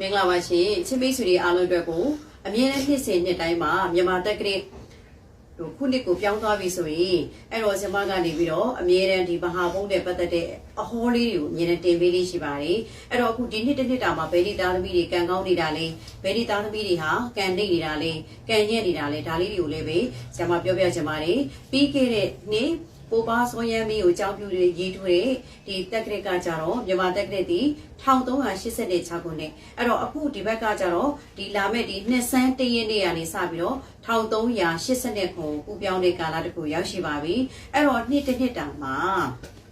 မင်္ဂလာပါရှင်ချင်းမိတ်ဆွေတွေအားလုံးအတွက်ကိုအမြဲတမ်းနှစ်စဉ်နှစ်တိုင်းမှာမြန်မာတက်ကလေးဟိုခုနှစ်ကိုပြောင်းသွားပြီဆိုရင်အဲ့တော့ဇမကနေပြီးတော့အမြဲတမ်းဒီမဟာဘုံနဲ့ပတ်သက်တဲ့အဟောလေးတွေကိုအမြဲတမ်းတင်ပေးလေးရှိပါတယ်အဲ့တော့အခုဒီနှစ်တစ်နှစ်တာမှာဘယ်ဒီသားသမီးတွေကံကောင်းနေတာလဲဘယ်ဒီသားသမီးတွေဟာကံနေနေတာလဲကံညက်နေတာလဲဒါလေးတွေကိုလည်းပဲဇမပြောပြချင်ပါတယ်ပြီးခဲ့တဲ့နေ့ ပိုပါစောရမ်းမီကိုကြောင်းပြူတွေရေးထွေးဒီတက်ကရစ်ကကြတော့မြန်မာတက်ကရစ်ဒီ1386ခုနှစ်အဲ့တော့အခုဒီဘက်ကကြတော့ဒီလာမဲ့ဒီနှစ်ဆန်းတရက်နေ့ကနေစပြီးတော့1380ခုပူပြောင်းတဲ့ကာလတစ်ခုရောက်ရှိပါပြီအဲ့တော့နှစ်တစ်နှစ်တာမှာ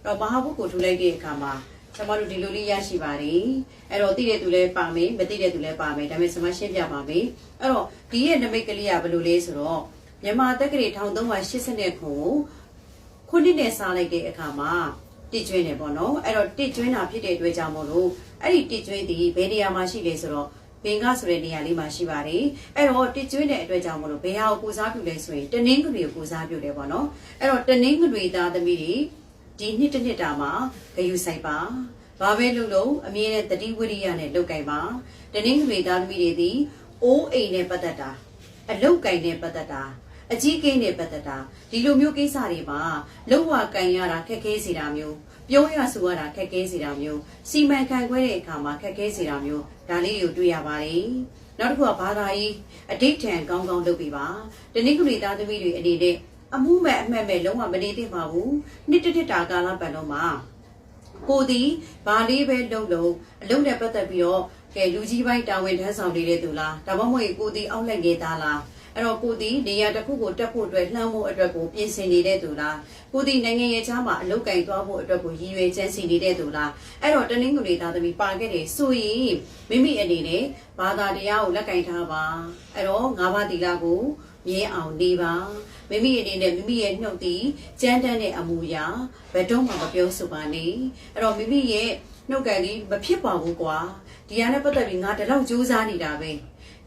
တော့မဟာဘုတ်ကိုထူလိုက်တဲ့အခါမှာကျွန်တော်တို့ဒီလိုလေးရရှိပါတယ်အဲ့တော့သိတဲ့သူလည်းပါမယ်မသိတဲ့သူလည်းပါမယ်ဒါပေမဲ့ကျွန်မရှင်းပြပါမယ်အဲ့တော့ဒီရဲ့နမိတ်ကလေးကဘယ်လိုလဲဆိုတော့မြန်မာတက္ကရာ1380ခု ခုနှစ်နဲ့စားလိုက်တဲ့အခါမှာတစ်ကျွင်းနေပေါ့နော်အဲ့တော့တစ်ကျွင်းတာဖြစ်တဲ့အတွက်ကြောင့်မို့လို့အဲ့ဒီတစ်ကျွင်းဒီဘယ်နေရာမှာရှိလဲဆိုတော့ဘင်္ဂဆိုတဲ့နေရာလေးမှာရှိပါတယ်အဲ့တော့တစ်ကျွင်းတဲ့အတွက်ကြောင့်မို့လို့ဘယ်ဟာကိုကိုစားပြုလဲဆိုရင်တနင်္ဂနွေကိုကိုစားပြုတယ်ပေါ့နော်အဲ့တော့တနင်္ဂနွေသားသမီးတွေဒီနှစ်တစ်နှစ်တာမှာဂယုဆိုင်ပါဘာပဲလုပ်လို့အမြဲတမ်းတတိဝိရိယနဲ့လုပ်ကင်ပါတနင်္ဂနွေသားသမီးတွေဒီအိုးအိမ်နဲ့ပတ်သက်တာအလုတ်ကင်နဲ့ပတ်သက်တာ အကြီးကိန်းနဲ့ပတ်သက်တာဒီလိုမျိုးကိစ္စတွေမှာလုံဝကင်ရတာခက်ခဲစေတာမျိုးပြောရဆိုရတာခက်ခဲစေတာမျိုးစီမံခန့်ခွဲတဲ့အခါမှာခက်ခဲစေတာမျိုးဒါလေးကိုတွေ့ရပါတယ်နောက်တစ်ခုကဘာသာရေးအဋိဋ္ဌံကောင်းကောင်းလုပ်ပြီးပါတနည်းကုရီသားသမီးတွေအနေနဲ့အမှုမဲ့အမှတ်မဲ့လုံးဝမနေသင့်ပါဘူးနှစ်တစ်တစ်တာကာလပတ်လုံးမှာကိုဒီဘာလေးပဲလုံလုံအလုံးနဲ့ပတ်သက်ပြီးတော့ကဲလူကြီးပိုင်းတာဝန်ထမ်းဆောင်နေတဲ့သူလားဒါမှမဟုတ်ကိုဒီအောက်လက်ငယ်သားလား အဲ့တော့ကိုဒီနေရာတစ်ခုကိုတက်ဖို့အတွက်လှမ်းဖို့အတွက်ကိုပြင်ဆင်နေတဲ့သူလားကိုဒီနိုင်ငံရဲ့ချားမှာအလုတ်ကင်သွားဖို့အတွက်ကိုရည်ရွယ်ချမ်းစီနေတဲ့သူလားအဲ့တော့တနင်္ဂနွေသားသမီးပါခဲ့တယ်ဆိုရင်မိမိအနေနဲ့ဘာသာတရားကိုလက်ကင်ထားပါအဲ့တော့ငါးပါးသီလကိုမြဲအောင်နေပါမိမိအနေနဲ့မိမိရဲ့နှုတ်သည်ကြမ်းတမ်းတဲ့အမူအရာဘယ်တော့မှမပြောဆိုပါနဲ့အဲ့တော့မိမိရဲ့နှုတ်ကန်ဒီမဖြစ်ပါဘူးကွာဒီဟာနဲ့ပတ်သက်ပြီးငါဒီလောက်ကြိုးစားနေတာပဲ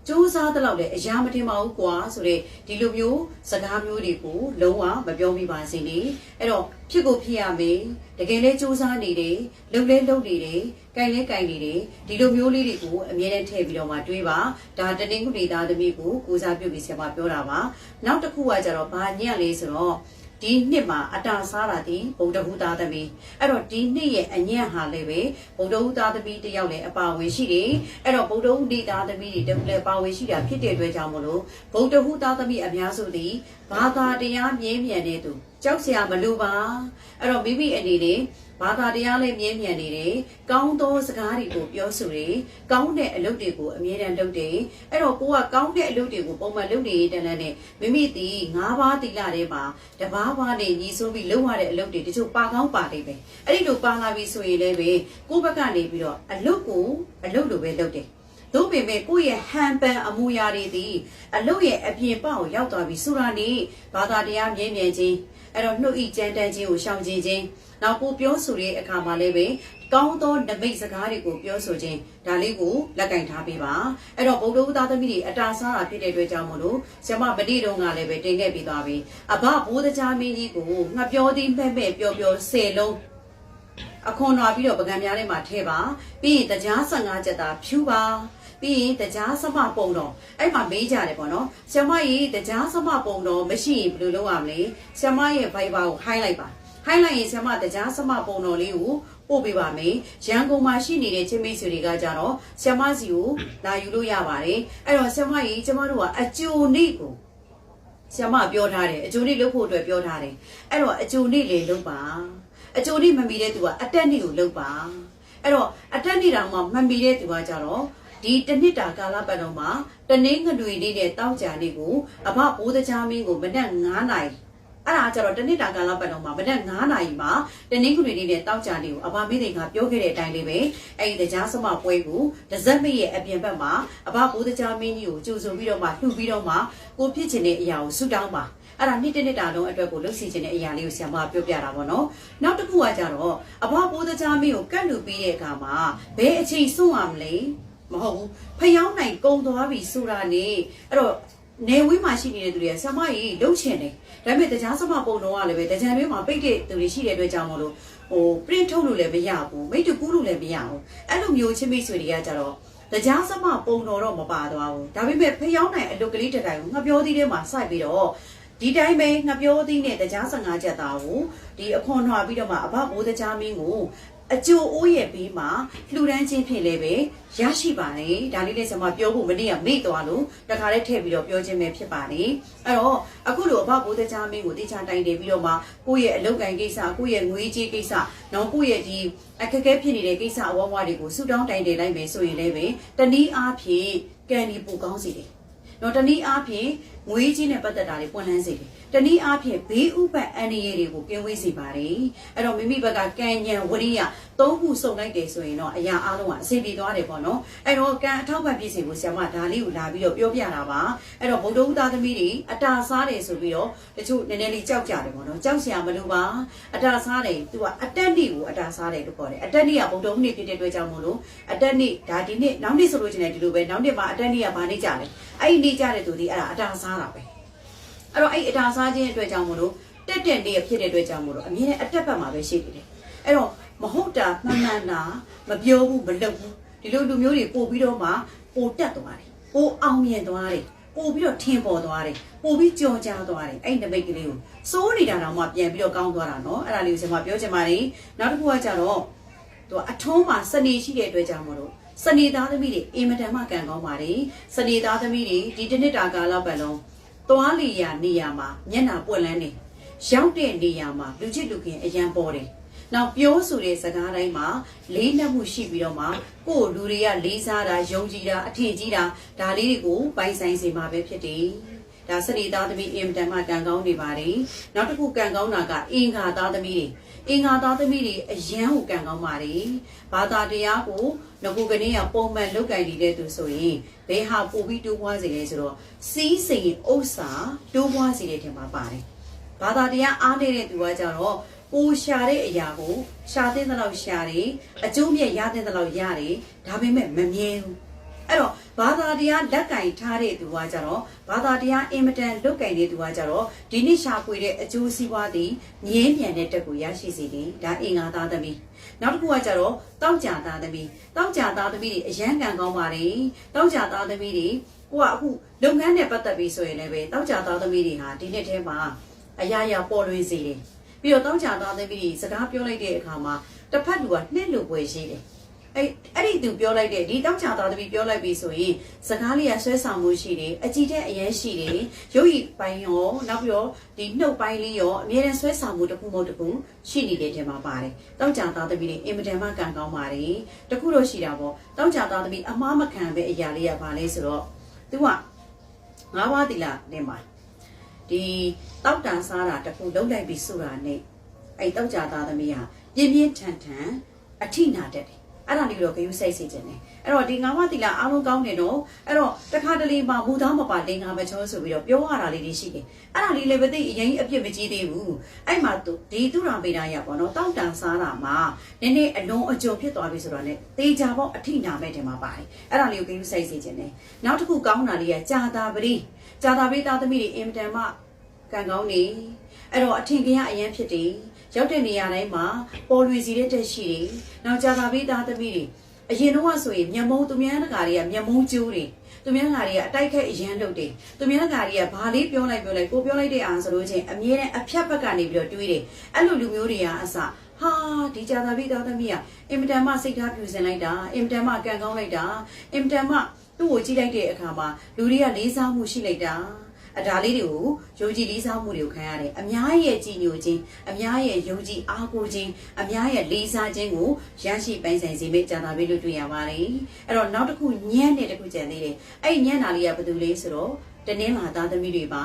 စူးစမ်းတဲ့လောက်လည်းအရာမတင်ပါဘူးကွာဆိုတဲ့ဒီလိုမျိုးစကားမျိုးတွေကိုလုံးဝမပြောမိပါစေနဲ့အဲ့တော့ဖြစ်ကိုဖြစ်ရမယ်တကယ်လဲစူးစမ်းနေတယ်လုံလဲလုံနေတယ်ကြိုင်လဲကြိုင်နေတယ်ဒီလိုမျိုးလေးတွေကိုအမြဲတမ်းထည့်ပြီးတော့မှတွေးပါဒါတနင်္ဂနွေသားသမီးကိုကိုစားပြုပြီးဆရာမပြောတာပါနောက်တစ်ခုကကြတော့ဘာညံ့လဲဆိုတော့ ဒီနှစ်မှာအတာစားတာဒီဗုဒ္ဓဟူသားသမီးအဲ့တော့ဒီနှစ်ရဲ့အညံ့ဟာလည်းပဲဗုဒ္ဓဟူသားသမီးတယောက်လည်းအပါဝင်ရှိတယ်အဲ့တော့ဗုဒ္ဓဟူဒီသားသမီးတွေတခုလည်းပါဝင်ရှိတာဖြစ်တဲ့အတွက်ကြောင့်မလို့ဗုဒ္ဓဟူသားသမီးအများစုသည်ဘာသာတရားမြဲမြံတဲ့သူ ကြောက်စရာမလိုပါအဲ့တော့မိမိအနေနဲ့ဘာသာတရားလည်းမြဲမြံနေတယ်။ကောင်းသောစကားတွေကိုပြောဆိုတယ်။ကောင်းတဲ့အလုပ်တွေကိုအမြဲတမ်းလုပ်တယ်။အဲ့တော့ကိုကကောင်းတဲ့အလုပ်တွေကိုပုံမှန်လုပ်နေတန်းတန်းနဲ့မိမိဒီ၅ပါးတိလထဲမှာတဘာဘာနဲ့ညီဆိုပြီးလုပ်ရတဲ့အလုပ်တွေတချို့ပါကောင်းပါလိမ့်မယ်။အဲ့ဒီလိုပါလာပြီဆိုရင်လည်းပဲကိုယ့်ဘက်ကနေပြီးတော့အလုပ်ကိုအလုပ်လိုပဲလုပ်တယ်။တို့ပေမဲ့ကိုယ့်ရဲ့ဟန်ပန်အမူအရာတွေဒီအလုတ်ရဲ့အပြင်ပေါက်ရောက်သွားပြီဆိုတာနေဘာသာတရားမြဲမြံခြင်း အဲ့တော့နှုတ်ဤကြမ်းတမ်းခြင်းကိုရှောင်ကျဉ်ခြင်းနောက်ကိုပြောဆိုတဲ့အခါမှာလည်းပဲကောင်းသောနမိတ်စကားတွေကိုပြောဆိုခြင်းဒါလေးကိုလက်ကင်ထားပေးပါအဲ့တော့ဗုဒ္ဓဦးသားသမီးတွေအတာစားတာဖြစ်တဲ့အတွက်ကြောင့်မလို့ဆရာမမတိတုံးကလည်းပဲတင်ခဲ့ပြီးသွားပြီအဘဘိုးတကြားမင်းကြီးကိုငှက်ပြောသည်မဲ့မဲ့ပြောပြောဆယ်လုံးအခွန်တော်ပြီးတော့ပကံများထဲမှာထည့်ပါပြီးရင်တရား15ချက်သာဖြူပါ ပြီးရင်တရားစမပုံတော်အဲ့မှာမေးကြတယ်ပေါ့နော်ဆ iam မကြီးတရားစမပုံတော်မရှိရင်ဘယ်လိုလုပ်ရမလဲဆ iam မရဲ့ Viber ကို highlight ပါဟိုင်းလိုက်ရင်ဆ iam မတရားစမပုံတော်လေးကိုပို့ပေးပါမယ်ရန်ကုန်မှာရှိနေတဲ့ချင်းမိတ်ဆွေတွေကကြတော့ဆ iam မစီကိုလာယူလို့ရပါတယ်အဲ့တော့ဆ iam မကြီးကျမတို့ကအကျိုးနေ့ကိုဆ iam မပြောထားတယ်အကျိုးနေ့လုပ်ဖို့အတွက်ပြောထားတယ်အဲ့တော့အကျိုးနေ့လေလုပ်ပါအကျိုးနေ့မမီတဲ့သူကအတက်နေ့ကိုလုပ်ပါအဲ့တော့အတက်နေ့တောင်မှမမီတဲ့သူကကြတော့ ဒီတနှစ်တာကာလပတ်တော့မှာတနင်္ဂနွေနေ့နဲ့တောက်ကြနေ့ကိုအဘဘိုးတကြားမင်းကိုမနက်9နာရီအဲ့ဒါကြတော့တနစ်တာကာလပတ်တော့မှာမနက်9နာရီမှာတနင်္ဂနွေနေ့နဲ့တောက်ကြနေ့ကိုအဘမင်းတွေကပြောခဲ့တဲ့အတိုင်းလေးပဲအဲ့ဒီတရားစမပွဲကိုဒဇက်မရဲ့အပြင်ဘက်မှာအဘဘိုးတကြားမင်းကြီးကိုကြိုဆိုပြီးတော့မှလှူပြီးတော့မှကိုဖြစ်ချင်တဲ့အရာကိုဆုတောင်းပါအဲ့ဒါနှစ်တစ်နှစ်တာလုံးအတွက်ကိုလှုပ်စီခြင်းတဲ့အရာလေးကိုဆရာမပြောပြတာပေါ့နော်နောက်တစ်ခုကကြတော့အဘဘိုးတကြားမင်းကိုကတ်လူပြီးတဲ့အခါမှာဘယ်အချိန်စွန့်ရမလဲ မဟုတ်ဘူးဖျောင်းနိုင်ကုံသွားပြီဆိုတာနေအဲ့တော့နေဝေးမှာရှိနေတဲ့သူတွေကဆမကြီးလှုပ်ချင်တယ်ဒါပေမဲ့တရားစမပုံတော့ကလည်းပဲတကြံလေးမှာပိတ်တဲ့သူတွေရှိတဲ့အတွက်ကြောင့်မလို့ဟို print ထုတ်လို့လည်းမရဘူးမိတ်တူကူးလို့လည်းမရဘူးအဲ့လိုမျိုးချင်းမိတ်ဆွေတွေကကြတော့တရားစမပုံတော်တော့မပါသွားဘူးဒါပေမဲ့ဖျောင်းနိုင်အလုတ်ကလေးတစ်တိုင်းကိုငှပြောသီးထဲမှာစိုက်ပြီးတော့ဒီတိုင်းပဲငှပြောသီးနဲ့တရား15ချက်သားကိုဒီအခွန်ထွာပြီးတော့မှအဘဘိုးတရားမင်းကို အကျိုးအိုးရဲ့ဘေးမှာလှူဒန်းခြင်းဖြစ်လည်းပဲရရှိပါတယ်ဒါလေးလည်းကျွန်မပြောဖို့မနေ့ကမေ့သွားလို့တခါလေးထည့်ပြီးတော့ပြောခြင်းပဲဖြစ်ပါတယ်အဲ့တော့အခုလိုအဘဘိုးတရားမင်းကိုတေချာတိုင်တယ်ပြီးတော့မှကိုယ့်ရဲ့အလုပ်ကိုင်ကိစ္စကိုယ့်ရဲ့ငွေကြေးကိစ္စနော်ကိုယ့်ရဲ့ဒီအခက်အခဲဖြစ်နေတဲ့ကိစ္စအဝဝတွေကိုဆူတောင်းတိုင်တယ်လိုက်မယ်ဆိုရင်လည်းပဲတနည်းအားဖြင့်ကံဒီပူကောင်းစီတယ်နော်တနည်းအားဖြင့်ငွေကြီးနဲ့ပတ်သက်တာတွေပွင့်လန်းစေတယ်တနည်းအားဖြင့်ဘေးဥပတ်အန္တရာယ်တွေကိုကင်းဝေးစေပါတယ်အဲ့တော့မိမိဘက်ကကံဉဏ်ဝရိယသုံးခုစုံလိုက်တယ်ဆိုရင်တော့အရာအလုံးကအဆင်ပြေသွားတယ်ပေါ့နော်အဲ့တော့ကံအထောက်ပံ့ပြည့်စုံဖို့ဆရာမဒါလေးကိုလာပြီးတော့ပြောပြတာပါအဲ့တော့ဗုဒ္ဓဥသားသမီးတွေအတာစားတယ်ဆိုပြီးတော့တချို့နည်းနည်းလေးကြောက်ကြတယ်ပေါ့နော်ကြောက်စရာမလိုပါအတာစားတယ်သူကအတက်နိကိုအတာစားတယ်လို့ခေါ်တယ်အတက်နိကဗုဒ္ဓဥနေ့ဖြစ်တဲ့အတွက်ကြောင့်မို့လို့အတက်နိဒါဒီနေ့နောက်နေ့ဆိုလို့ချင်တယ်ဒီလိုပဲနောက်နေ့မှာအတက်နိကဘာနေ့ကြလဲအဲ့ဒီနေ့ကြတဲ့သူဒီအဲ့ဒါအတာစားတာပဲ အဲ့တော့အဲ့အတာစားခြင်းအတွက်ကြောင့်မလို့တက်တက်နေရဖြစ်တဲ့အတွက်ကြောင့်မလို့အမြင်နဲ့အတက်ဘက်မှာပဲရှိနေတယ်အဲ့တော့မဟုတ်တာမှန်မှန်တာမပြောဘူးမလုပ်ဘူးဒီလိုလူမျိုးတွေပို့ပြီးတော့မှပိုတက်သွားတယ်ပိုအောင်မြင်သွားတယ်ပို့ပြီးတော့ထင်ပေါ်သွားတယ်ပို့ပြီးကြော်ကြားသွားတယ်အဲ့ဒီနမိတ်ကလေးကိုစိုးနေတာတော့မှပြန်ပြီးတော့ကောင်းသွားတာနော်အဲ့ဒါလေးကိုကျွန်မပြောချင်ပါတယ်နောက်တစ်ခုကကြတော့သူကအထုံးမှာစနေရှိတဲ့အတွက်ကြောင့်မလို့စနေသားသမီးတွေအင်မတန်မှကံကောင်းပါတယ်စနေသားသမီးတွေဒီတစ်နှစ်တာကာလပတ်လုံး သွားလီယာနေရာမှာမျက်နှာပွက်လန်းနေရောက်တဲ့နေရာမှာလူချစ်လူခင်အရန်ပေါ်တယ်။နောက်ပြောဆိုတဲ့စကားတိုင်းမှာလေးနက်မှုရှိပြီးတော့မှကိုယ့်လူတွေကလေးစားတာယုံကြည်တာအထင်ကြီးတာဒါလေးတွေကိုပိုင်ဆိုင်စေမှာပဲဖြစ်တယ်။ဒါစရိသားသမီးအင်တန်မှကံကောင်းနေပါတယ်။နောက်တစ်ခုကံကောင်းတာကအင်္ဂါသားသမီးတွေ အင်္ဂါသားသမီးတွေအရန်ကိုကံကောင်းပါတယ်။ဘာသာတရားကိုငကူကနေရပုံမှန်လုတ်ကင်နေတဲ့သူဆိုရင်ဘယ်ဟာပို့ပြီးတိုးပွားစေလဲဆိုတော့စီးစိမ်ဥစ္စာတိုးပွားစေတဲ့ထင်မှာပါတယ်။ဘာသာတရားအားနေတဲ့သူကကြတော့ကိုရှာတဲ့အရာကိုရှာတဲ့လောက်ရှာတယ်အကျိုးမြတ်ရတဲ့လောက်ရတယ်ဒါပေမဲ့မမြဲဘူးအဲ့တော့ ဘာသာတရားလက်ကင်ထားတဲ့သူကကြတော့ဘာသာတရားအင်မတန်လုတ်ကင်တဲ့သူကကြတော့ဒီနေ့ရှာဖွေတဲ့အကျိုးစီးပွားသည်ငြင်းပြန်တဲ့တက်ကိုရရှိစေတယ်ဒါအင်္ဂါသားသမီးနောက်တစ်ခုကကြတော့တောက်ကြသားသမီးတောက်ကြသားသမီးတွေအရန်ကံကောင်းပါတယ်တောက်ကြသားသမီးတွေကိုကအခုလုပ်ငန်းနဲ့ပတ်သက်ပြီးဆိုရင်လည်းပဲတောက်ကြသားသမီးတွေဟာဒီနေ့ထဲမှာအရာရာပေါ်လွင်စေတယ်ပြီးတော့တောက်ကြသားသမီးတွေစကားပြောလိုက်တဲ့အခါမှာတစ်ဖက်လူကနှက်လို့ပွဲရှိတယ် အဲ့အဲ့ဒီသူပြောလိုက်တဲ့ဒီတောက်ချသားသမီးပြောလိုက်ပြီဆိုရင်စကားလေးကဆွဲဆောင်မှုရှိတယ်အကြည့်တဲ့အရင်ရှိတယ်ရုပ်ရည်ပိုင်းရောနောက်ပြီးတော့ဒီနှုတ်ပိုင်းလေးရောအမြဲတမ်းဆွဲဆောင်မှုတစ်ခုမဟုတ်တစ်ခုရှိနေတဲ့ထဲမှာပါတယ်တောက်ချသားသမီးတွေအင်မတန်မှကံကောင်းပါတယ်တခုတော့ရှိတာပေါ့တောက်ချသားသမီးအမားမခံပဲအရာလေးကပါလဲဆိုတော့သူကငါးပါးတိလာနေမှာဒီတောက်တန်စားတာတစ်ခုလုံးလိုက်ပြီးဆိုတာနဲ့အဲ့တောက်ချသားသမီးဟာပြင်းပြင်းထန်ထန်အထိနာတတ်တယ် အဲ့ဒါလေးတော့ဂယုစိုက်စေခြင်းတယ်အဲ့တော့ဒီငါးပါးတိလာအားလုံးကောင်းတယ်နော်အဲ့တော့တခါတလေမှမူသားမပါလင်္ကာမချောဆိုပြီးတော့ပြောရတာလေးတွေရှိတယ်အဲ့ဒါလေးလည်းပဲသိအရင်အပြစ်မကြီးသေးဘူးအဲ့မှာသူဒီသူရာမေတာရပေါ့နော်တောက်တန်စားတာမှာနည်းနည်းအလုံးအကျုံဖြစ်သွားပြီဆိုတော့ ਨੇ တေချာပေါ့အထိနာမဲ့တယ်မှာပါတယ်အဲ့ဒါလေးကိုဂယုစိုက်စေခြင်းတယ်နောက်တစ်ခုကောင်းတာလေးကကြာတာပရိကြာတာပရိသားသမီးတွေအင်မတန်မှကံကောင်းနေအဲ့တော့အထင်ကရအရင်ဖြစ်တယ် ရောက်တဲ့နေရာတိုင်းမှာပေါ်လွင်စီတဲ့တက်ရှိတယ်။နောက်ကြာသာပေးသားသမီးတွေအရင်တော့ဆိုရင်မျက်မုံသူများတကာတွေကမျက်မုံကျိုးတယ်။သူများတကာတွေကအတိုက်ခက်အရန်လုပ်တယ်။သူများတကာတွေကဘာလေးပြောလိုက်ပြောလိုက်ကိုပြောလိုက်တဲ့အားဆိုလို့ချင်းအမြဲတမ်းအဖြတ်ဘက်ကနေပြီးတော့တွေးတယ်။အဲ့လိုလူမျိုးတွေကအစဟာဒီကြာသာပေးသားသမီးကအင်မတန်မှစိတ်ထားပြူစင်လိုက်တာအင်မတန်မှကံကောင်းလိုက်တာအင်မတန်မှသူ့ကိုကြည့်လိုက်တဲ့အခါမှာလူတွေကလေးစားမှုရှိလိုက်တာ အဒါလေးတွေကိုယုံကြည်လေးစားမှုတွေကိုခံရတယ်အများရဲ့ကြည်ညိုခြင်းအများရဲ့ယုံကြည်အားကိုးခြင်းအများရဲ့လေးစားခြင်းကိုရရှိပိုင်ဆိုင်စေမယ့်ကြာတာပဲလို့တွေ့ရပါတယ်အဲ့တော့နောက်တစ်ခုညံ့တဲ့တစ်ခုကြံသေးတယ်အဲ့ညံ့တာလေးကဘာတူလဲဆိုတော့တနင်္လာသားသမီးတွေပါ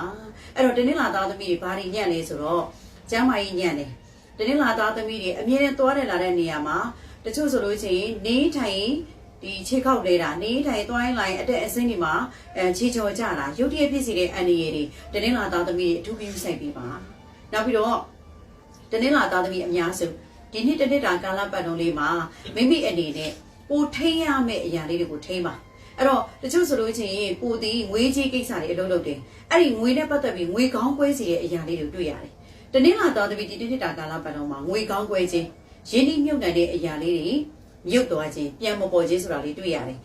အဲ့တော့တနင်္လာသားသမီးတွေဘာတွေညံ့လဲဆိုတော့ကျမ်းမာရေးညံ့တယ်တနင်္လာသားသမီးတွေအမြဲတမ်းသွားတယ်လာတဲ့နေရာမှာတချို့ဆိုလို့ရှိရင်နေထိုင် ဒီခြေခောက်လဲတာနေထိုင်သွားရင်လိုက်အတက်အစင်းတွေမှာအဲခြေချော်ကြတာရုတ်တရက်ဖြစ်စီတဲ့အန်ဒီရည်တွေတနင်္လာသားသမီးတွေအထူးပြုဆိုင်ပေးပါနောက်ပြီးတော့တနင်္လာသားသမီးအများစုဒီနှစ်တစ်နှစ်တာကာလပတ်တုန်းလေးမှာမိမိအနေနဲ့ကိုထိန်းရမယ့်အရာလေးတွေကိုထိန်းပါအဲ့တော့တချို့ဆိုလို့ချင်းကိုဒီငွေကြီးကိစ္စတွေအလုပ်လုပ်တယ်အဲ့ဒီငွေနဲ့ပတ်သက်ပြီးငွေကောင်းကွဲစီတဲ့အရာလေးတွေတွေ့ရတယ်တနင်္လာသားသမီးဒီတစ်နှစ်တာကာလပတ်တုန်းမှာငွေကောင်းကွဲခြင်းရင်းနှီးမြုပ်နှံတဲ့အရာလေးတွေ မြုပ်သွားခြင်းပြန်မပေါ်ခြင်းဆိုတာလေးတွေ့ရတယ်